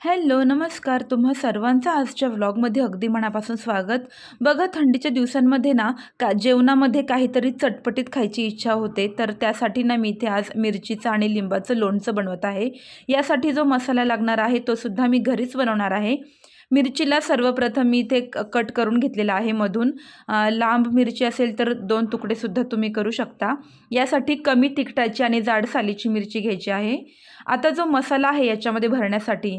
Hello नमस्कार. तुम्हा सर्वांचं आजच्या व्लॉगमध्ये अगदी मनापासून स्वागत. बघा थंडीच्या दिवसांमध्ये ना का जेवणामध्ये काहीतरी चटपटीत खायची इच्छा होते. तर त्यासाठी ना मी इथे आज मिरचीचं आणि लिंबाचं लोणचं बनवत आहे. यासाठी जो मसाला लागणार आहे तो सुद्धा मी घरीच बनवणार आहे. मिरचीला सर्वप्रथम मी इथे क- कट करून घेतलेला आहे मधून. लांब मिरची असेल तर दोन तुकडेसुद्धा तुम्ही करू शकता. यासाठी कमी तिखटाची आणि जाड सालीची मिरची घ्यायची आहे. आता जो मसाला आहे याच्यामध्ये भरण्यासाठी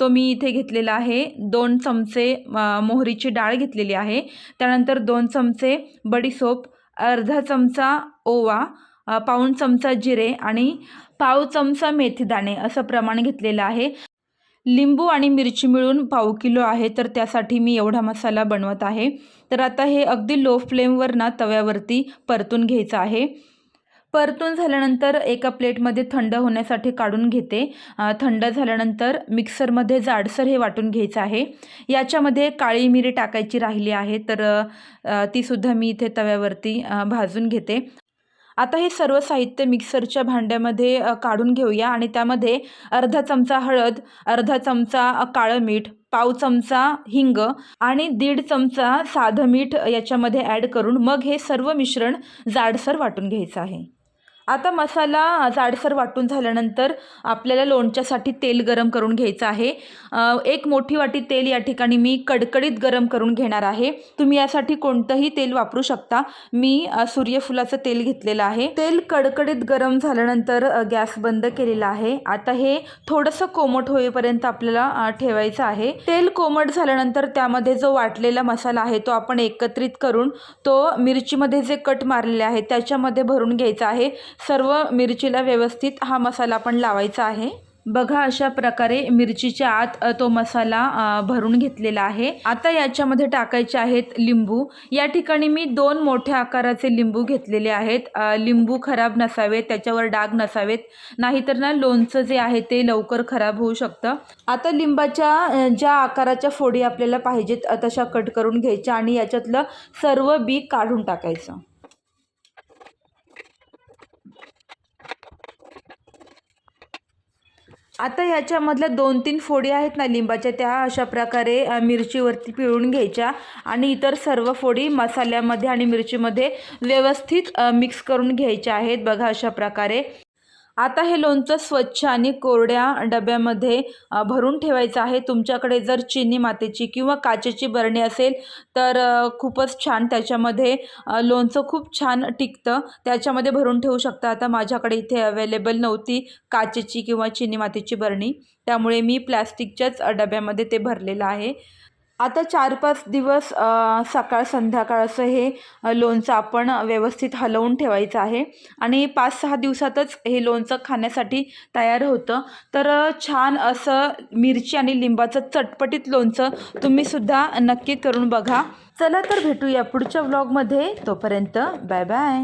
तो मी इथे घेतलेला आहे. दोन चमचे मोहरीची डाळ घेतलेली आहे. त्यानंतर दोन चमचे बडीसोप अर्धा चमचा ओवा पाऊण चमचा जिरे आणि पाव चमचा मेथीदाणे असं प्रमाण घेतलेलं आहे. लिंबू आणि मिरची मिळून पाव किलो आहे तर त्यासाठी मी एवढा मसाला बनवत आहे. तर आता हे अगदी लो फ्लेमवर ना तव्यावरती परतून घ्यायचं आहे. परतून झाल्यानंतर एका प्लेटमध्ये थंड होण्यासाठी काढून घेते. थंड झाल्यानंतर मिक्सरमध्ये जाडसर हे वाटून घ्यायचं आहे. याच्यामध्ये काळी मिरी टाकायची राहिली आहे तर तीसुद्धा मी इथे तव्यावरती भाजून घेते. आता हे सर्व साहित्य मिक्सरच्या भांड्यामध्ये काढून घेऊया आणि त्यामध्ये अर्धा चमचा हळद अर्धा चमचा काळं मीठ पाव चमचा हिंग आणि दीड चमचा साधं मीठ याच्यामध्ये ॲड करून मग हे सर्व मिश्रण जाडसर वाटून घ्यायचं आहे. आता मसाला जाडसर वाटून झाल्यानंतर आपल्याला लोणच्यासाठी तेल गरम करून घ्यायचं आहे. एक मोठी वाटी तेल या ठिकाणी मी कडकडीत गरम करून घेणार आहे. तुम्ही यासाठी कोणतंही तेल वापरू शकता. मी सूर्यफुलाचं तेल घेतलेलं आहे. तेल कडकडीत गरम झाल्यानंतर गॅस बंद केलेला आहे. आता हे थोडंसं कोमट होईपर्यंत आपल्याला ठेवायचं आहे. तेल कोमट झाल्यानंतर त्यामध्ये जो वाटलेला मसाला आहे तो आपण एकत्रित करून तो मिरचीमध्ये जे कट मारलेले आहे त्याच्यामध्ये भरून घ्यायचा आहे. सर्व मिरचीला व्यवस्थित हा मसाला आपण लावायचा आहे. बघा अशा प्रकारे मिरचीच्या आत तो मसाला भरून घेतलेला आहे. आता याच्यामध्ये टाकायचे आहेत लिंबू. या ठिकाणी मी दोन मोठ्या आकाराचे लिंबू घेतलेले आहेत. लिंबू खराब नसावेत त्याच्यावर डाग नसावेत. नाहीतर ना लोणचं जे आहे ते लवकर खराब होऊ शकतं. आता लिंबाच्या ज्या आकाराच्या फोडी आपल्याला पाहिजेत तशा कट करून घ्यायच्या आणि याच्यातलं सर्व बी काढून टाकायचं. आता ह्याच्यामधल्या दोन तीन फोडी आहेत ना लिंबाच्या त्या अशा प्रकारे मिरचीवरती पिळून घ्यायच्या आणि इतर सर्व फोडी मसाल्यामध्ये आणि मिरचीमध्ये व्यवस्थित मिक्स करून घ्यायच्या आहेत. बघा अशा प्रकारे. आता हे लोणचं स्वच्छ आणि कोरड्या डब्यामध्ये भरून ठेवायचं आहे. तुमच्याकडे जर चिनी मातीची किंवा काचेची बरणी असेल तर खूपच छान त्याच्यामध्ये लोणचं खूप छान टिकतं. त्याच्यामध्ये भरून ठेवू शकता. आता माझ्याकडे इथे अवेलेबल नव्हती काचेची किंवा चिनी मातीची बरणी. त्यामुळे मी प्लॅस्टिकच्याच डब्यामध्ये ते भरलेलं आहे. आता चार पाच दिवस सकाळ संध्याकाळ असं हे लोणचं आपण व्यवस्थित हलवून ठेवायचं आहे. आणि पाच सहा दिवसातच हे लोणचं खाण्यासाठी तयार होतं. तर छान असं मिरची आणि लिंबाचं चटपटीत लोणचं तुम्हीसुद्धा नक्की करून बघा. चला तर भेटूया पुढच्या व्लॉगमध्ये तोपर्यंत बाय बाय